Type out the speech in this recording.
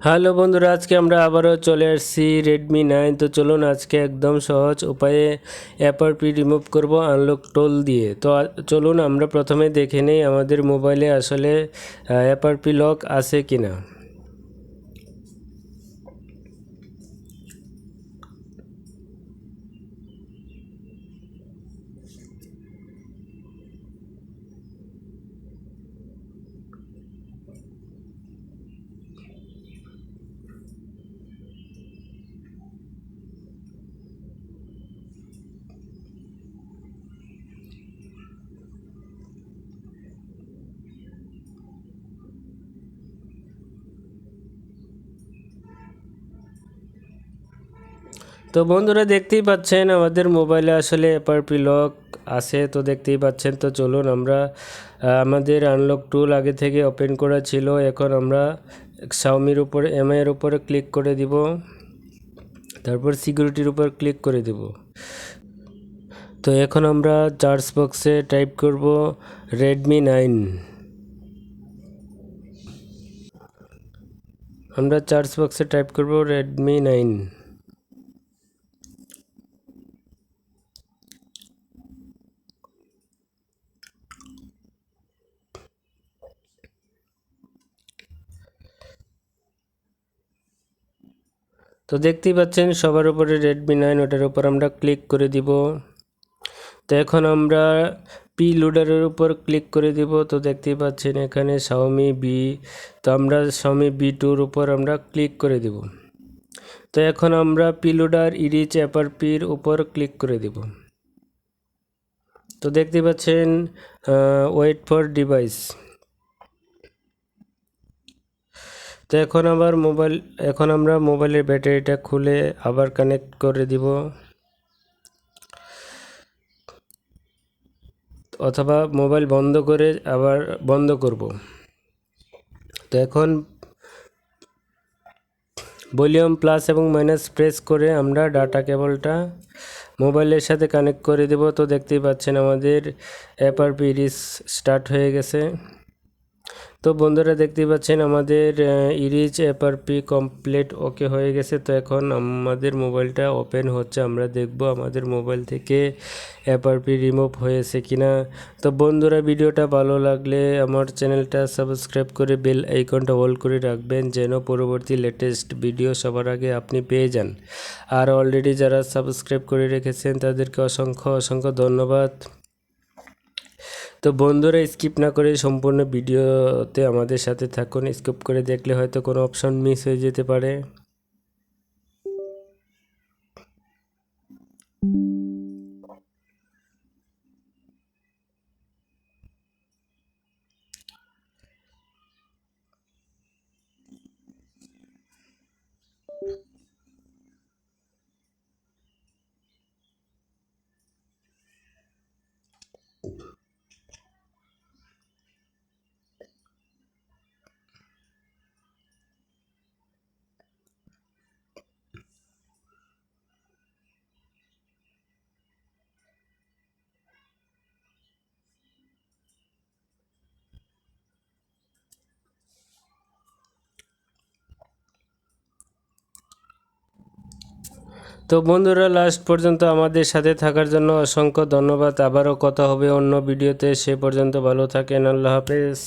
Hello বন্ধুরা, আজকে আমরা আবারও চলে আসছি রেডমি নাইন তো চলুন আজকে একদম সহজ উপায়ে অ্যাপারপি রিমুভ করব আনলক টোল দিয়ে। তো চলুন আমরা প্রথমে দেখে নেই আমাদের মোবাইলে আসলে অ্যাপারপি লক আছে কি না তো বন্ধুরা দেখতেই পাচ্ছেন, আমাদের মোবাইলে আসলে অ্যাপারপি লক আছে, তো দেখতেই পাচ্ছেন, তো চলুন আমরা আমাদের আনলক টুল আগে থেকে ওপেন করা ছিল, এখন আমরা শাওমির উপরে এমআইয়ের উপরে ক্লিক করে দিব। তারপর সিকিউরিটির উপর ক্লিক করে দেব। তো এখন আমরা চার্জ বক্সে টাইপ করব রেডমি নাইন আমরা চার্জ বক্সে টাইপ করব রেডমি নাইন তো দেখতেই পাচ্ছেন সবার উপরে রেডমি নাইন ওটার উপর আমরা ক্লিক করে দিব। তো এখন আমরা পি লোডারের উপর ক্লিক করে দিব। তো দেখতেই পাচ্ছেন এখানে শাওমি বি তো আমরা শাওমি বি টুর উপর আমরা ক্লিক করে দিব। তো এখন আমরা পি লোডার ইরিচ অ্যাপার পির উপর ক্লিক করে দিব। তো দেখতে পাচ্ছেন ওয়েট ফর ডিভাইস তো এখন আবার মোবাইল, এখন আমরা মোবাইলের ব্যাটারিটা খুলে আবার কানেক্ট করে দিব। অথবা মোবাইল বন্ধ করে আবার বন্ধ করব। তো এখন ভলিউম প্লাস এবং মাইনাস প্রেস করে আমরা ডাটা কেবলটা মোবাইলের সাথে কানেক্ট করে দেব। তো দেখতেই পাচ্ছেন আমাদের অ্যাপার পিরিস স্টার্ট হয়ে গেছে। তো বন্ধুরা দেখতেই পাচ্ছেন, আমাদের ইরিচ অ্যাপারপি কমপ্লিট ওকে হয়ে গেছে। তো এখন আমাদের মোবাইলটা ওপেন হচ্ছে, আমরা দেখব আমাদের মোবাইল থেকে অ্যাপারপি রিমুভ হয়েছে কিনা। তো বন্ধুরা, ভিডিওটা ভালো লাগলে আমার চ্যানেলটা সাবস্ক্রাইব করে বেল আইকনটা অল করে রাখবেন, যেন পরবর্তী লেটেস্ট ভিডিও সবার আগে আপনি পেয়ে যান। আর অলরেডি যারা সাবস্ক্রাইব করে রেখেছেন, তাদেরকে অসংখ্য অসংখ্য ধন্যবাদ। তো বন্ধুরা স্কিপ না করে সম্পূর্ণ ভিডিওতে আমাদের সাথে থাকুন। স্কিপ করে দেখলে হয়তো কোনো অপশন মিস হয়ে যেতে পারে। তো বন্ধুরা লাস্ট পর্যন্ত আমাদের সাথে থাকার জন্য অসংখ্য ধন্যবাদ। আবারও কথা হবে অন্য ভিডিওতে। সে পর্যন্ত ভালো থাকেন। আল্লাহ হাফেজ।